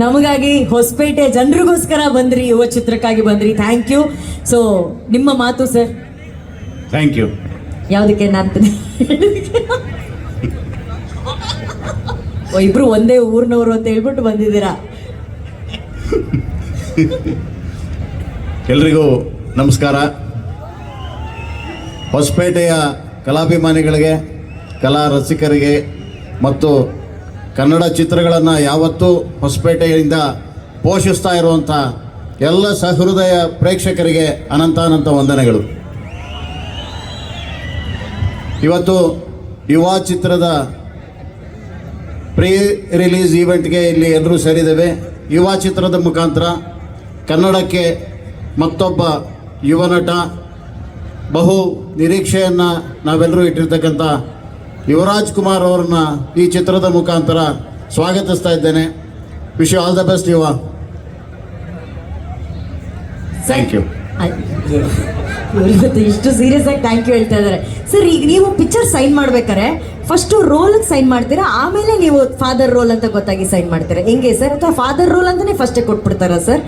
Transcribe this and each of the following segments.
ನಮಗಾಗಿ ಹೊಸಪೇಟೆ ಜನರಿಗೋಸ್ಕರ ಬಂದ್ರಿ ಯುವ ಚಿತ್ರಕ್ಕಾಗಿ ಬಂದ್ರಿ. ಥ್ಯಾಂಕ್ ಯು ಸೊ ನಿಮ್ಮ ಮಾತು ಸರ್ ಥ್ಯಾಂಕ್ ಯು ಯಾವುದಕ್ಕೆ ನಾನು ಓ ಇಬ್ರು ಒಂದೇ ಊರ್ನವರು ಅಂತ ಹೇಳ್ಬಿಟ್ಟು ಬಂದಿದ್ದೀರಾ? ಎಲ್ರಿಗೂ ನಮಸ್ಕಾರ. ಹೊಸಪೇಟೆಯ ಕಲಾಭಿಮಾನಿಗಳಿಗೆ ಕಲಾ ರಸಿಕರಿಗೆ ಮತ್ತು ಕನ್ನಡ ಚಿತ್ರಗಳನ್ನು ಯಾವತ್ತೂ ಹೊಸಪೇಟೆಯಿಂದ ಪೋಷಿಸ್ತಾ ಇರುವಂಥ ಎಲ್ಲ ಸಹೃದಯ ಪ್ರೇಕ್ಷಕರಿಗೆ ಅನಂತಾನಂತ ವಂದನೆಗಳು. ಇವತ್ತು ಯುವ ಚಿತ್ರದ ಪ್ರೀ ರಿಲೀಸ್ ಈವೆಂಟ್ಗೆ ಇಲ್ಲಿ ಎಲ್ಲರೂ ಸೇರಿದ್ದೇವೆ. ಯುವ ಚಿತ್ರದ ಮುಖಾಂತರ ಕನ್ನಡಕ್ಕೆ ಮತ್ತೊಬ್ಬ ಯುವ ನಟ ಬಹು ನಿರೀಕ್ಷೆಯನ್ನು ನಾವೆಲ್ಲರೂ ಇಟ್ಟಿರ್ತಕ್ಕಂಥ ಯುವರಾಜ್ ಕುಮಾರ್ ಅವರನ್ನ ಈ ಚಿತ್ರದ ಮುಖಾಂತರ ಸ್ವಾಗತಿಸ್ತಾ ಇದ್ದೇನೆ. Wish all the best Yuva. Thank you ಇವತ್ತು ಇಷ್ಟು ಸೀರಿಯಸ್ ಆಗಿ ಥ್ಯಾಂಕ್ ಯು ಹೇಳ್ತಾ ಇದ್ದಾರೆ. ಸರ್ ಈಗ ನೀವು ಪಿಕ್ಚರ್ ಸೈನ್ ಮಾಡ್ಬೇಕಾರೆ ಫಸ್ಟು ರೋಲ್ ಸೈನ್ ಮಾಡ್ತೀರಾ? ಆಮೇಲೆ ನೀವು ಫಾದರ್ ರೋಲ್ ಅಂತ ಗೊತ್ತಾಗಿ ಸೈನ್ ಮಾಡ್ತೀರಾ? ಹೆಂಗೆ ಸರ್ ಅಥವಾ ಫಾದರ್ ರೋಲ್ ಅಂತಾನೆ ಫಸ್ಟೇ ಕೊಟ್ಬಿಡ್ತಾರಾ ಸರ್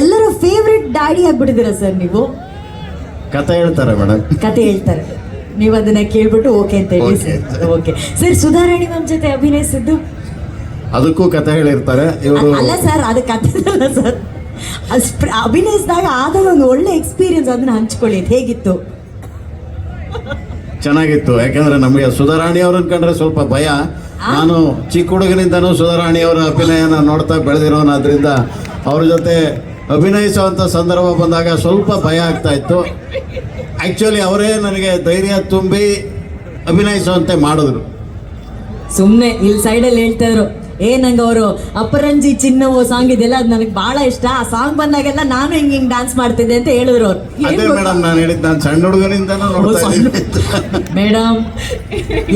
ಎಲ್ಲರ ಫೇವ್ರೆಟ್ ಡ್ಯಾಡಿ ಆಗ್ಬಿಟ್ಟಿದ್ದೀರಾ ಸರ್ ನೀವು? ಕತೆ ಹೇಳ್ತಾರೆ ಮೇಡಮ್ ಕತೆ ಹೇಳ್ತಾರೆ. ನೀವು ಅದನ್ನ ಕೇಳ್ಬಿಟ್ಟು ಓಕೆ ಅಂತ ಹೇಳಿ. ಓಕೆ ಸರ್ ಸುಧಾರಾಣಿ ಮ್ಯಾಮ್ ಜೊತೆ ಅಭಿನಯಿಸಿದ್ದು ಅದಕ್ಕೂ ಕಥೆ ಹೇಳಿರ್ತಾರೆ. ಇವರು ಅಲ್ಲ ಸರ್ ಅದು ಕತೆ ಅಲ್ಲ ಸರ್ ಅಭಿನಯಿಸಿದಾಗ ಆದಾಗ ಒಂದು ಒಳ್ಳೆ ಎಕ್ಸ್ಪೀರಿಯನ್ಸ್ ಅದನ್ನ ಹಂಚ್ಕೊಳ್ಳಿ ಹೇಗಿತ್ತು? ಚೆನ್ನಾಗಿತ್ತು. ಯಾಕಂದ್ರೆ ನಮಗೆ ಸುಧಾರಾಣಿ ಅವ್ರನ್ನ ಕಂಡ್ರೆ ಸ್ವಲ್ಪ ಭಯ. ನಾನು ಚಿಕ್ಕ ಹುಡುಗನಿಂದನೂ ಸುಧಾರಾಣಿ ಅವರ ಅಭಿನಯನ ನೋಡ್ತಾ ಬೆಳೆದಿರೋನಾದ್ರಿಂದ ಅವ್ರ ಜೊತೆ ಅಭಿನಯಿಸುವಂಥ ಸಂದರ್ಭ ಬಂದಾಗ ಸ್ವಲ್ಪ ಭಯ ಆಗ್ತಾ ಇತ್ತು. ಆ್ಯಕ್ಚುಲಿ ಅವರೇ ನನಗೆ ಧೈರ್ಯ ತುಂಬಿ ಅಭಿನಯಿಸುವಂತೆ ಮಾಡಿದ್ರು. ಸುಮ್ಮನೆ ಇಲ್ಲಿ ಸೈಡಲ್ಲಿ ಹೇಳ್ತಾ ಇದ್ರು ಏ ನಂಗೆ ಅವರು ಅಪರಂಜಿ ಚಿನ್ನವು ಸಾಂಗ್ ಇದೆಲ್ಲ ಅದು ನನಗೆ ಭಾಳ ಇಷ್ಟ. ಆ ಸಾಂಗ್ ಬಂದಾಗೆಲ್ಲ ನಾನು ಹಿಂಗೆ ಹಿಂಗೆ ಡ್ಯಾನ್ಸ್ ಮಾಡ್ತಿದ್ದೆ ಅಂತ ಹೇಳಿದ್ರು ಅವ್ರು. ಅದೇ ಮೇಡಮ್ ನಾನು ಹೇಳಿದ್ದು ನಾನು ಸಣ್ಣ ಹುಡುಗನಿಂದನೂ ನೋಡ್ತಾ ಇದ್ದೀನಿ. ಮೇಡಮ್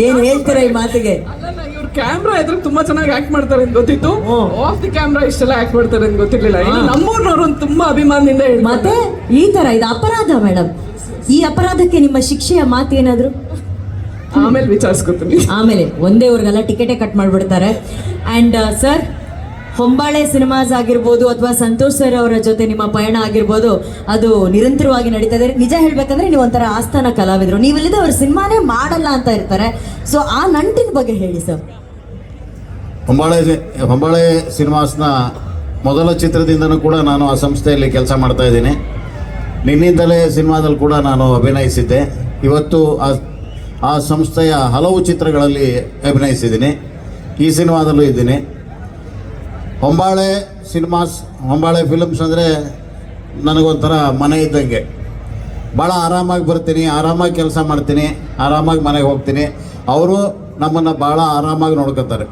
ಏನು ಹೇಳ್ತಾರೆ ಈ ಮಾತಿಗೆ? ಅಲ್ಲ ಇವ್ರು ಕ್ಯಾಮ್ರಾ ಎದುರು ತುಂಬಾ ಚೆನ್ನಾಗಿ ಆಕ್ಟ್ ಮಾಡ್ತಾರೆ ಅಂತ ಗೊತ್ತಿತ್ತು. ಓ. ಆಫ್ ದಿ ಕ್ಯಾಮ್ರಾ ಇಷ್ಟೆಲ್ಲ ಆಕ್ಟ್ ಮಾಡ್ತಾರೆ ಅಂತ ಗೊತ್ತಿರಲಿಲ್ಲ. ಇನ್ನು ನಮ್ಮೂರ್ನವ್ರು ಒಂದು ತುಂಬಾ ಅಭಿಮಾನದಿಂದ ಹೇಳ್ತಾರೆ. ಮತ್ತೆ ಈ ತರ ಇದು ಅಪರಾಧ ಮೇಡಮ್ ಈ ಅಪರಾಧಕ್ಕೆ ನಿಮ್ಮ ಶಿಕ್ಷೆಯ ಮಾತು ಏನಾದ್ರು ಆಮೇಲೆ ವಿಚಾರಿಸ್ಕೊತೀನಿ. ಆಮೇಲೆ ಒಂದೇ ಊರಿಗೆಲ್ಲ ಟಿಕೆಟೇ ಕಟ್ ಮಾಡಿಬಿಡ್ತಾರೆ. ಆ್ಯಂಡ್ ಸರ್ ಹೊಂಬಾಳೆ ಸಿನಿಮಾಸ್ ಆಗಿರ್ಬೋದು ಅಥವಾ ಸಂತೋಷ್ ಸರ್ ಅವರ ಜೊತೆ ನಿಮ್ಮ ಪಯಣ ಆಗಿರ್ಬೋದು ಅದು ನಿರಂತರವಾಗಿ ನಡೀತಾ ಇದೆ. ನಿಜ ಹೇಳ್ಬೇಕಂದ್ರೆ ನೀವು ಒಂಥರ ಆಸ್ಥಾನ ಕಲಾವಿದರು. ನೀವಿಲ್ಲದೆ ಅವ್ರ ಸಿನಿಮಾನೇ ಮಾಡಲ್ಲ ಅಂತ ಇರ್ತಾರೆ. ಸೊ ಆ ನಂಟಿನ ಬಗ್ಗೆ ಹೇಳಿ ಸರ್ ಹೊಂಬಾಳೆ ಹೊಂಬಾಳೆ ಸಿನಿಮಾಸ್ನ ಮೊದಲ ಚಿತ್ರದಿಂದನೂ ಕೂಡ ನಾನು ಆ ಸಂಸ್ಥೆಯಲ್ಲಿ ಕೆಲಸ ಮಾಡ್ತಾ ಇದ್ದೀನಿ. ನಿನ್ನಿಂದಲೇ ಸಿನಿಮಾದಲ್ಲಿ ಕೂಡ ನಾನು ಅಭಿನಯಿಸಿದ್ದೆ. ಇವತ್ತು ಆ ಆ ಸಂಸ್ಥೆಯ ಹಲವು ಚಿತ್ರಗಳಲ್ಲಿ ಅಭಿನಯಿಸಿದ್ದೀನಿ. ಈ ಸಿನಿಮಾದಲ್ಲೂ ಇದ್ದೀನಿ. ಹೊಂಬಾಳೆ ಸಿನಿಮಾಸ್, ಹೊಂಬಾಳೆ ಫಿಲಮ್ಸ್ ಅಂದರೆ ನನಗೊಂಥರ ಮನೆ ಇದ್ದಂಗೆ. ಭಾಳ ಆರಾಮಾಗಿ ಬರ್ತೀನಿ, ಆರಾಮಾಗಿ ಕೆಲಸ ಮಾಡ್ತೀನಿ, ಆರಾಮಾಗಿ ಮನೆಗೆ ಹೋಗ್ತೀನಿ. ಅವರು ನಮ್ಮನ್ನು ಭಾಳ ಆರಾಮಾಗಿ ನೋಡ್ಕೊತಾರೆ.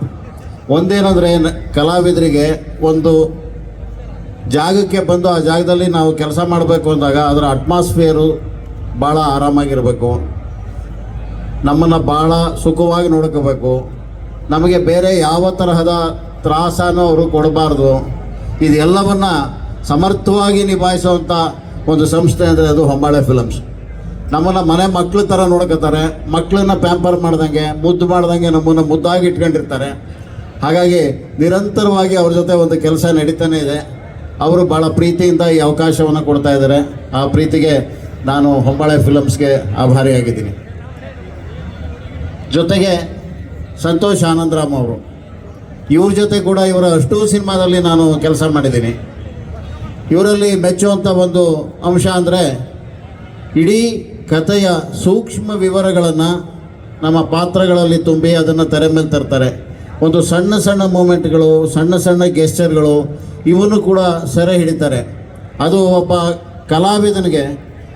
ಒಂದೇನಂದರೆ ಕಲಾವಿದರಿಗೆ ಒಂದು ಜಾಗಕ್ಕೆ ಬಂದು ಆ ಜಾಗದಲ್ಲಿ ನಾವು ಕೆಲಸ ಮಾಡಬೇಕು ಅಂದಾಗ ಅದರ ಅಟ್ಮಾಸ್ಫಿಯರು ಭಾಳ ಆರಾಮಾಗಿರಬೇಕು. ನಮ್ಮನ್ನು ಭಾಳ ಸುಖವಾಗಿ ನೋಡ್ಕೋಬೇಕು. ನಮಗೆ ಬೇರೆ ಯಾವ ತರಹದ ತ್ರಾಸನೂ ಅವರು ಕೊಡಬಾರ್ದು. ಇದೆಲ್ಲವನ್ನ ಸಮರ್ಥವಾಗಿ ನಿಭಾಯಿಸುವಂಥ ಒಂದು ಸಂಸ್ಥೆ ಅಂದರೆ ಅದು ಹೊಂಬಾಳೆ ಫಿಲಮ್ಸ್ ನಮ್ಮನ್ನು ಮನೆ ಮಕ್ಕಳ ಥರ ನೋಡ್ಕೋತಾರೆ. ಮಕ್ಕಳನ್ನ ಪ್ಯಾಂಪರ್ ಮಾಡ್ದಂಗೆ, ಮುದ್ದು ಮಾಡ್ದಂಗೆ ನಮ್ಮನ್ನು ಮುದ್ದಾಗಿ ಇಟ್ಕೊಂಡಿರ್ತಾರೆ. ಹಾಗಾಗಿ ನಿರಂತರವಾಗಿ ಅವ್ರ ಜೊತೆ ಒಂದು ಕೆಲಸ ನಡೀತಾನೆ ಇದೆ. ಅವರು ಭಾಳ ಪ್ರೀತಿಯಿಂದ ಈ ಅವಕಾಶವನ್ನು ಕೊಡ್ತಾ ಇದ್ದಾರೆ. ಆ ಪ್ರೀತಿಗೆ ನಾನು ಹೊಂಬಾಳೆ ಫಿಲಮ್ಸ್ಗೆ ಆಭಾರಿಯಾಗಿದ್ದೀನಿ. ಜೊತೆಗೆ ಸಂತೋಷ್ ಆನಂದರಾಮ್ ಅವರು. ಇವ್ರ ಜೊತೆ ಕೂಡ ಇವರ ಅಷ್ಟು ಸಿನಿಮಾದಲ್ಲಿ ನಾನು ಕೆಲಸ ಮಾಡಿದ್ದೀನಿ. ಇವರಲ್ಲಿ ಮೆಚ್ಚುವಂಥ ಒಂದು ಅಂಶ ಅಂದರೆ ಇಡೀ ಕಥೆಯ ಸೂಕ್ಷ್ಮ ವಿವರಗಳನ್ನು ನಮ್ಮ ಪಾತ್ರಗಳಲ್ಲಿ ತುಂಬಿ ಅದನ್ನು ತೆರೆ ಮೇಲೆ ತರ್ತಾರೆ. ಒಂದು ಸಣ್ಣ ಸಣ್ಣ ಮೂಮೆಂಟ್ಗಳು ಸಣ್ಣ ಸಣ್ಣ ಗೆಸ್ಚರ್ಗಳು ಇವನ್ನು ಕೂಡ ಸೆರೆ ಹಿಡಿತಾರೆ. ಅದು ಒಬ್ಬ ಕಲಾವಿದನಿಗೆ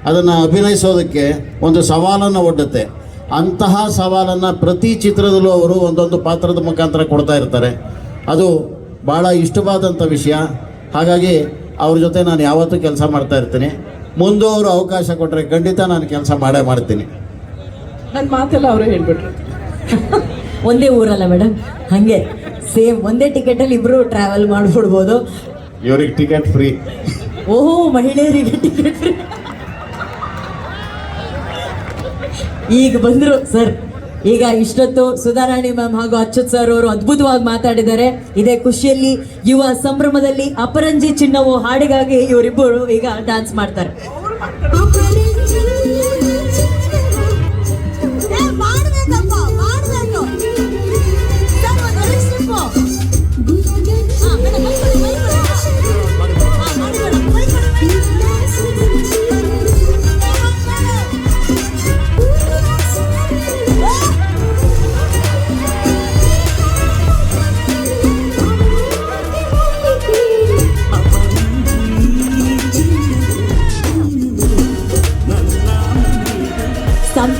ಅದನ್ನು ಅಭಿನಯಿಸೋದಕ್ಕೆ ಒಂದು ಸವಾಲನ್ನು ಒಡ್ಡುತ್ತೆ. ಅಂತಹ ಸವಾಲನ್ನು ಪ್ರತಿ ಚಿತ್ರದಲ್ಲೂ ಅವರು ಒಂದೊಂದು ಪಾತ್ರದ ಮುಖಾಂತರ ಕೊಡ್ತಾ ಇರ್ತಾರೆ. ಅದು ಭಾಳ ಇಷ್ಟವಾದಂಥ ವಿಷಯ. ಹಾಗಾಗಿ ಅವ್ರ ಜೊತೆ ನಾನು ಯಾವತ್ತೂ ಕೆಲಸ ಮಾಡ್ತಾ ಇರ್ತೀನಿ. ಮುಂದೆ ಅವರು ಅವಕಾಶ ಕೊಟ್ಟರೆ ಖಂಡಿತ ನಾನು ಕೆಲಸ ಮಾಡೇ ಮಾಡ್ತೀನಿ. ನನ್ನ ಮಾತೆಲ್ಲ ಅವರೇ ಹೇಳ್ಬಿಟ್ರು. ಒಂದೇ ಊರಲ್ಲ ಮೇಡಮ್ ಹಾಗೆ. ಸೇಮ್ ಒಂದೇ ಟಿಕೆಟಲ್ಲಿ ಇಬ್ರು ಟ್ರಾವೆಲ್ ಮಾಡ್ಬಿಡ್ಬೋದು. ಇವ್ರಿಗೆ ಟಿಕೆಟ್ ಫ್ರೀ ಓಹೋ ಮಹಿಳೆಯರಿಗೆ ಟಿಕೆಟ್ ಈಗ ಬಂದರು ಸರ್ ಈಗ ಇಷ್ಟೊತ್ತು ಸುಧಾರಾಣಿ ಮ್ಯಾಮ್ ಹಾಗೂ ಅಚ್ಯುತ್ ಸರ್ ಅವರು ಅದ್ಭುತವಾಗಿ ಮಾತಾಡಿದ್ದಾರೆ. ಇದೇ ಖುಷಿಯಲ್ಲಿ ಯುವ ಸಂಭ್ರಮದಲ್ಲಿ ಅಪರಂಜಿ ಚಿನ್ನವು ಹಾಡಿಗಾಗಿ ಇವರಿಬ್ಬರು ಈಗ ಡ್ಯಾನ್ಸ್ ಮಾಡ್ತಾರೆ.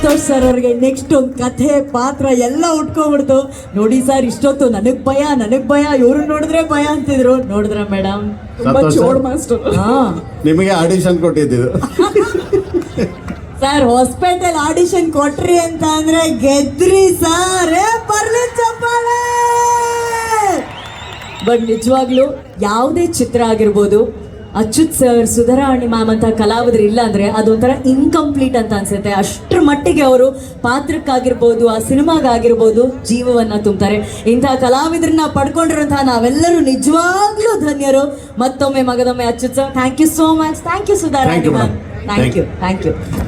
ಸಂತೋಷ್ ಸರ್ ಅವ್ರಿಗೆ ನೆಕ್ಸ್ಟ್ ಒಂದು ಕಥೆ ಪಾತ್ರ ಎಲ್ಲ ಉಟ್ಕೊಂಡ್ಬಿಡ್ತು. ನೋಡಿ ಸರ್ ಇಷ್ಟೊತ್ತು ನನಗ್ ಭಯ ನನಗ್ ಭಯ ಇವ್ರು ನೋಡಿದ್ರೆ ಭಯ ಅಂತಿದ್ರು. ನೋಡಿದ್ರ ಮೇಡಮ್ ಸಂತೋಷ್ ಮಾಸ್ಟರ್ ಹಾ. ನಿಮಗೆ ಆಡಿಷನ್ ಕೊಟ್ಟಿದ್ದು. ಸರ್ ಹೊಸ್ಪೇಟೆಲ್ ಆಡಿಷನ್ ಕೊಟ್ರಿ ಅಂತ ಅಂದ್ರೆ ಗೆದ್ರಿ ಸರ್ ಬರ್ಲಿ ಚಪ್ಪಾಳೆ! ಬಟ್ ನಿಜವಾಗ್ಲೂ ಯಾವುದೇ ಚಿತ್ರ ಆಗಿರ್ಬೋದು ಅಚ್ಯುತ್ ಸರ್ ಸುಧರಾಣಿ ಮ್ಯಾಮ್ ಅಂತ ಕಲಾವಿದರು ಇಲ್ಲ ಅಂದ್ರೆ ಅದೊಂಥರ ಇನ್ಕಂಪ್ಲೀಟ್ ಅಂತ ಅನ್ಸುತ್ತೆ. ಅಷ್ಟರ ಮಟ್ಟಿಗೆ ಅವರು ಪಾತ್ರಕ್ಕಾಗಿರ್ಬೋದು ಆ ಸಿನಿಮಾಗಾಗಿರ್ಬೋದು ಜೀವವನ್ನ ತುಂಬ್ತಾರೆ. ಇಂತಹ ಕಲಾವಿದರನ್ನ ಪಡ್ಕೊಂಡಿರುವಂತಹ ನಾವೆಲ್ಲರೂ ನಿಜವಾಗ್ಲೂ ಧನ್ಯರು. ಮತ್ತೊಮ್ಮೆ ಮಗದೊಮ್ಮೆ Achyut sir thank you so much thank you Sudharani ma'am. Thank you thank you